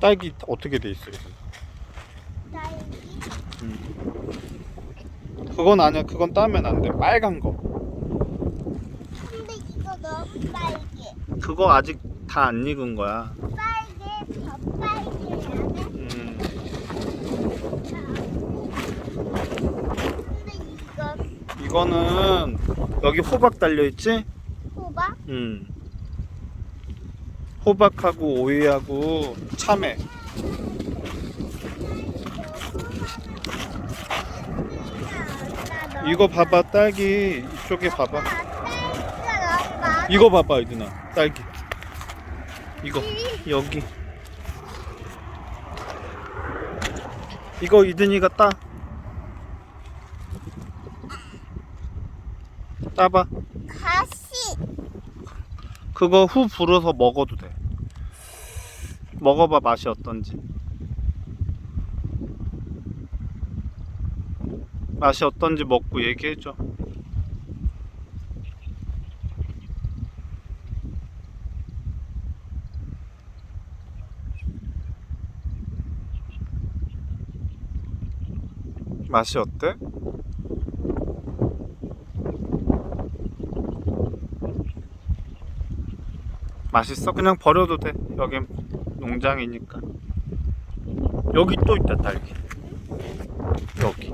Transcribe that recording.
딸기 어떻게 돼 있어? 이거? 딸기. 그건 아니야. 그건 따면 안 돼. 빨간 거. 근데 이거 너무 빨개. 그거 아직 다 안 익은 거야. 빨개, 더 빨개야 돼. 음. 근데 이거 이거는 여기 호박 달려 있지? 호박? 음. 호박하고 오이하고 참외. 이거 봐봐 딸기 이쪽에 봐봐. 이거 봐봐 이준아 딸기. 이거 여기. 이거 이든이가 따. 따봐. 그거 후 불어서 먹어도 돼. 먹어봐 맛이 어떤지. 맛이 어떤지 먹고 얘기해줘. 맛이 어때? 맛있어? 그냥 버려도 돼. 여긴 농장이니까. 여기 또 있다, 딸기. 여기.